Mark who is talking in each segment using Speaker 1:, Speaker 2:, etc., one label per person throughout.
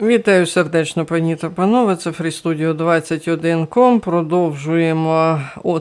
Speaker 1: Вітаю сердечно, пані та панове. Це FreeStudio 21.com. Продовжуємо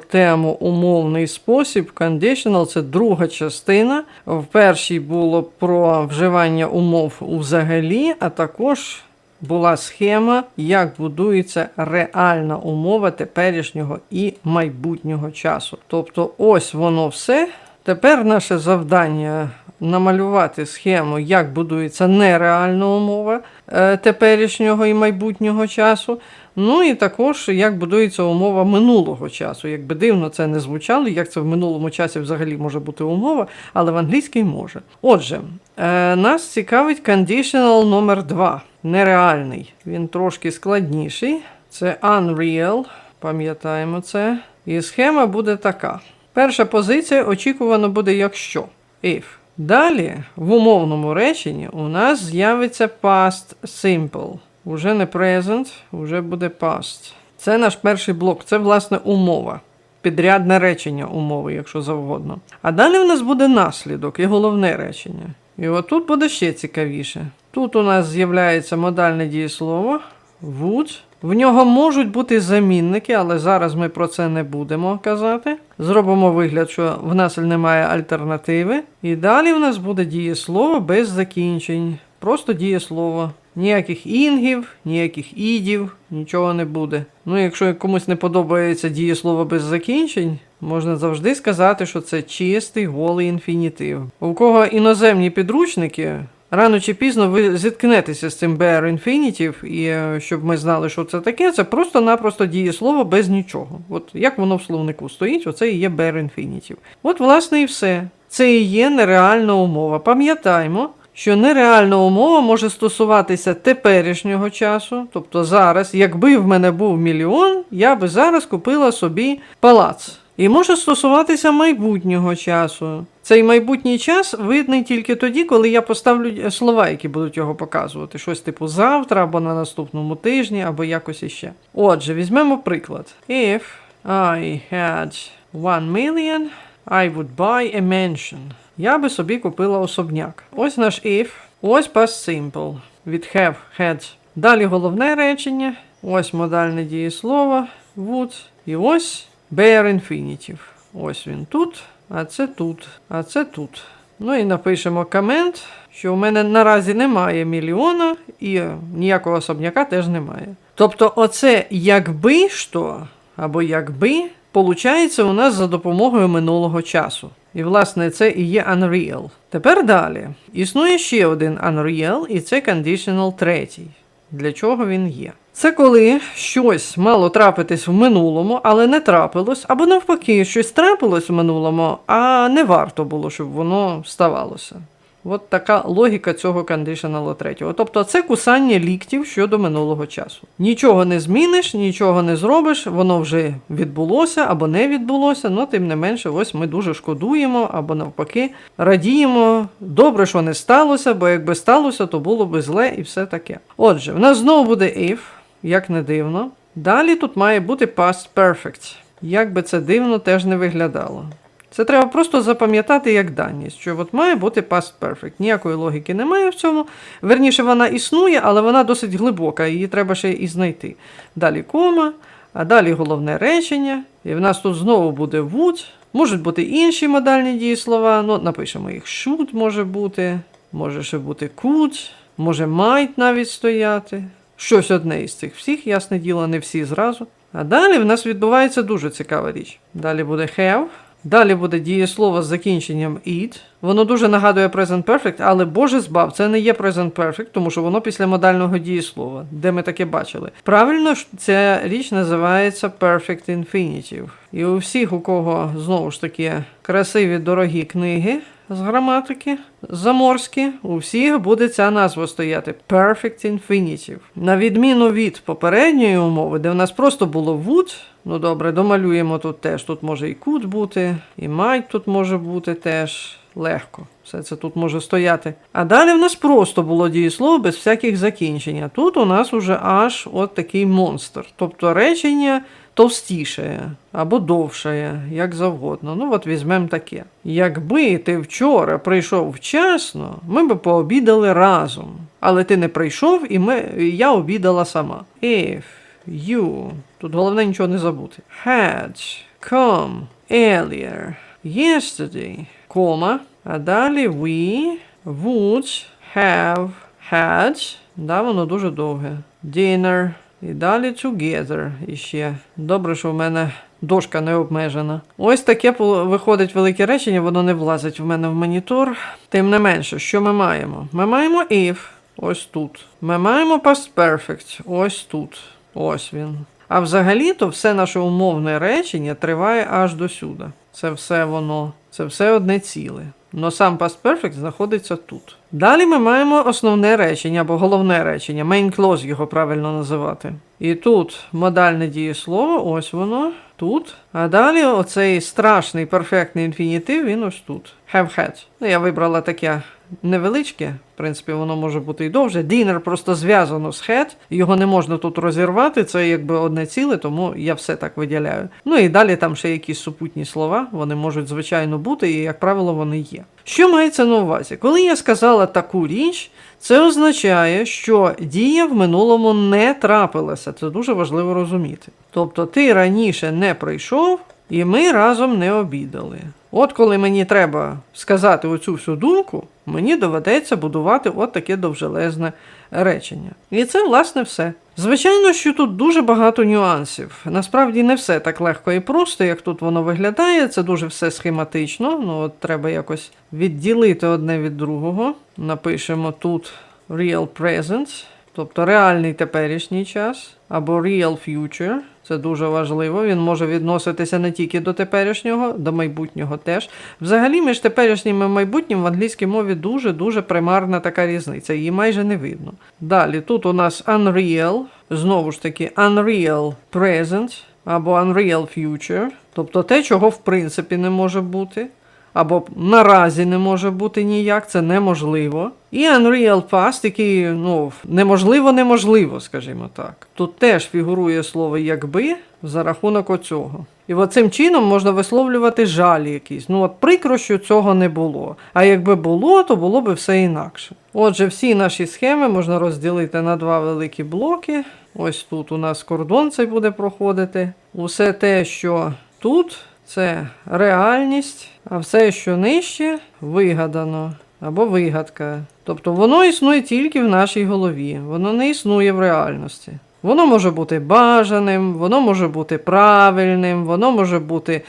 Speaker 1: тему умовний спосіб. Conditional це друга частина. В першій було про вживання умов взагалі, а також була схема, як будується реальна умова теперішнього і майбутнього часу. Тобто, ось воно все. Тепер наше завдання намалювати схему, як будується нереальна умова е, теперішнього і майбутнього часу. Ну і також як будується умова минулого часу. Якби дивно це не звучало, як це в минулому часі взагалі може бути умова, але в англійській може. Отже, е, нас цікавить conditional номер 2 нереальний. Він трошки складніший. Це unreal, пам'ятаємо це. І схема буде така. Перша позиція очікувано буде якщо. If. Далі в умовному реченні у нас з'явиться past simple. Уже не present, уже буде past. Це наш перший блок, це власне умова. Підрядне речення умови, якщо завгодно. А далі в нас буде наслідок і головне речення. І отут буде ще цікавіше. Тут у нас з'являється модальне дієслово would. В нього можуть бути замінники, але зараз ми про це не будемо казати. Зробимо вигляд, що в нас немає альтернативи. І далі в нас буде дієслово без закінчень. Просто дієслово. Ніяких інгів, ніяких ідів, нічого не буде. Ну, якщо комусь не подобається дієслово без закінчень, можна завжди сказати, що це чистий голий інфінітив. У кого іноземні підручники, Рано чи пізно ви зіткнетеся з цим bare infinitive, і е, щоб ми знали, що це таке, це просто-напросто дієслово без нічого. От як воно в словнику стоїть, оце і є bare infinitive. От, власне, і все. Це і є нереальна умова. Пам'ятаймо, що нереальна умова може стосуватися теперішнього часу, тобто зараз, якби в мене був мільйон, я би зараз купила собі палац. І може стосуватися майбутнього часу. Цей майбутній час видний тільки тоді, коли я поставлю слова, які будуть його показувати. Щось типу завтра, або на наступному тижні, або якось іще. Отже, візьмемо приклад. If I had one million, I would buy a mansion. Я би собі купила особняк. Ось наш if, ось past simple. Від have, had. Далі головне речення, ось модальне дієслово, would, і ось bare infinitive. Ось він тут, а це тут, а це тут. Ну і напишемо комент, що у мене наразі немає мільйона і ніякого особняка теж немає. Тобто, оце якби що, або якби, получається у нас за допомогою минулого часу. І, власне, це і є Unreal. Тепер далі. Існує ще один Unreal, і це Conditional третій. Для чого він є? Це коли щось мало трапитись в минулому, але не трапилось, або навпаки, щось трапилось в минулому, а не варто було, щоб воно ставалося. От така логіка цього кондишнала третього. Тобто це кусання ліктів щодо минулого часу. Нічого не зміниш, нічого не зробиш, воно вже відбулося або не відбулося, але тим не менше, ось ми дуже шкодуємо або навпаки радіємо. Добре, що не сталося, бо якби сталося, то було би зле і все таке. Отже, в нас знову буде if, як не дивно. Далі тут має бути past perfect. Як би це дивно теж не виглядало. Це треба просто запам'ятати як даність, що от має бути past perfect. Ніякої логіки немає в цьому. Верніше, вона існує, але вона досить глибока, її треба ще і знайти. Далі кома, а далі головне речення. І в нас тут знову буде would. Можуть бути інші модальні дієслова. Ну, напишемо їх should може бути, може ще бути could, може might навіть стояти. Щось одне із цих всіх, ясне діло, не всі зразу. А далі в нас відбувається дуже цікава річ. Далі буде have. Далі буде дієслово з закінченням it. Воно дуже нагадує present perfect, але Боже збав, це не є present perfect, тому що воно після модального дієслова, де ми таке бачили. Правильно ж ця річ називається perfect infinitive. І у всіх, у кого знову ж таки красиві дорогі книги з граматики заморські, у всіх буде ця назва стояти perfect infinitive. На відміну від попередньої умови, де в нас просто було would, ну добре, домалюємо тут теж. Тут може і could бути, і might тут може бути теж. Легко, все це тут може стояти. А далі в нас просто було дієслово без всяких закінчень. Тут у нас уже аж от такий монстр. Тобто речення товстішає або довшає, як завгодно. Ну, от візьмемо таке. Якби ти вчора прийшов вчасно, ми би пообідали разом. Але ти не прийшов, і ми, я обідала сама. If you, тут головне нічого не забути. Had come earlier yesterday, кома, а далі we would have had, да, воно дуже довге. Dinner. І далі together іще. Добре, що в мене дошка не обмежена. Ось таке виходить велике речення, воно не влазить в мене в монітор. Тим не менше, що ми маємо? Ми маємо if, ось тут. Ми маємо past perfect, ось тут. Ось він. А взагалі-то все наше умовне речення триває аж до сюди. Це все воно, це все одне ціле. Но сам past perfect знаходиться тут. Далі ми маємо основне речення або головне речення, main clause його правильно називати. І тут модальне дієслово, ось воно, тут. А далі оцей страшний перфектний інфінітив, він ось тут. Have had. Ну, я вибрала таке невеличке, в принципі, воно може бути і довше. Dinner просто зв'язано з had, його не можна тут розірвати, це якби одне ціле, тому я все так виділяю. Ну і далі там ще якісь супутні слова, вони можуть, звичайно, бути, і, як правило, вони є. Що мається на увазі? Коли я сказала таку річ, це означає, що дія в минулому не трапилася. Це дуже важливо розуміти. Тобто ти раніше не прийшов, і ми разом не обідали. От коли мені треба сказати оцю всю думку, мені доведеться будувати от таке довжелезне речення. І це, власне, все. Звичайно, що тут дуже багато нюансів. Насправді не все так легко і просто, як тут воно виглядає. Це дуже все схематично. Ну, от треба якось відділити одне від другого. Напишемо тут real present, тобто реальний теперішній час, або real future. Це дуже важливо. Він може відноситися не тільки до теперішнього, до майбутнього теж. Взагалі, між теперішнім і майбутнім в англійській мові дуже-дуже примарна така різниця. Її майже не видно. Далі тут у нас unreal, знову ж таки, unreal present або unreal future, тобто те, чого в принципі не може бути. Або наразі не може бути ніяк, це неможливо. І Unreal Past, який ну, неможливо, неможливо, скажімо так. Тут теж фігурує слово якби за рахунок оцього. І от цим чином можна висловлювати жаль якийсь. Ну от прикро, що цього не було. А якби було, то було би все інакше. Отже, всі наші схеми можна розділити на два великі блоки. Ось тут у нас кордон цей буде проходити. Усе те, що тут це реальність, а все, що нижче, вигадано або вигадка. Тобто воно існує тільки в нашій голові, воно не існує в реальності. Воно може бути бажаним, воно може бути правильним, воно може бути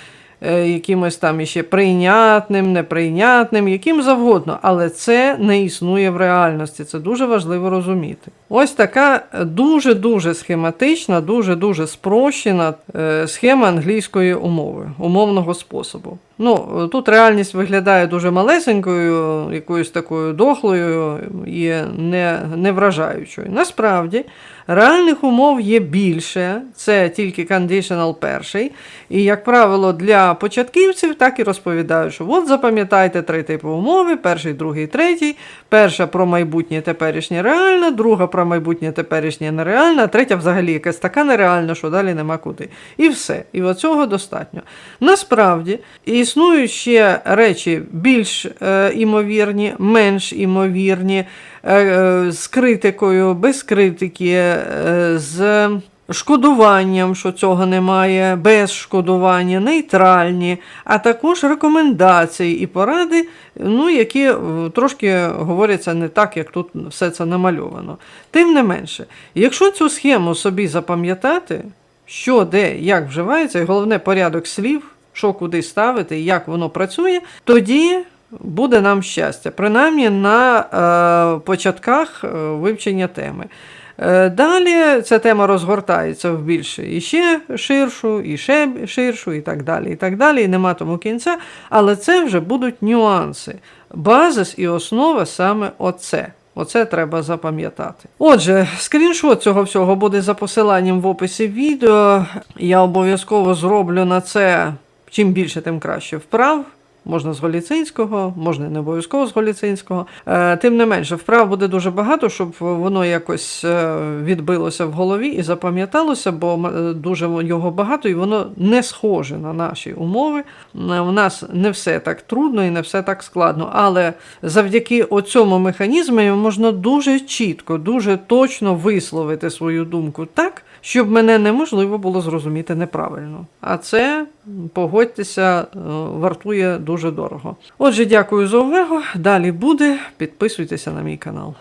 Speaker 1: якимось там іще прийнятним, неприйнятним, яким завгодно, але це не існує в реальності. Це дуже важливо розуміти. Ось така дуже-дуже схематична, дуже-дуже спрощена е, схема англійської умови, умовного способу. Ну, тут реальність виглядає дуже малесенькою, якоюсь такою дохлою і не, не. Насправді, реальних умов є більше, це тільки conditional перший. І, як правило, для початківців так і розповідають, що от запам'ятайте три типи умови: перший, другий, третій. Перша про майбутнє теперішнє реальне, друга про майбутнє теперішнє нереальне, а третя взагалі якась така нереальна, що далі нема куди. І все. І оцього достатньо. Насправді існують ще речі більш е, імовірні, менш імовірні, е, е, з критикою, без критики, е, з шкодуванням, що цього немає, без шкодування, нейтральні, а також рекомендації і поради, ну, які е, трошки говоряться не так, як тут все це намальовано. Тим не менше, якщо цю схему собі запам'ятати, що, де, як вживається, і головне порядок слів, що куди ставити, і як воно працює, тоді буде нам щастя, принаймні на е, початках е, вивчення теми. Е, Далі ця тема розгортається в більше і ще ширшу, і ще ширшу, і так далі. І так далі. І нема тому кінця. Але це вже будуть нюанси. Базис і основа саме оце. Оце треба запам'ятати. Отже, скріншот цього всього буде за посиланням в описі відео. Я обов'язково зроблю на це чим більше, тим краще вправ. можна з Голіцинського, можна не обов'язково з Голіцинського. Е, Тим не менше, вправ буде дуже багато, щоб воно якось е, відбилося в голові і запам'яталося, бо е, дуже його багато, і воно не схоже на наші умови. У нас не все так трудно і не все так складно. Але завдяки оцьому механізму можна дуже чітко, дуже точно висловити свою думку так, щоб мене неможливо було зрозуміти неправильно. А це, погодьтеся, е, вартує дуже дорого. Отже, дякую за увагу. Далі буде. Підписуйтеся на мій канал.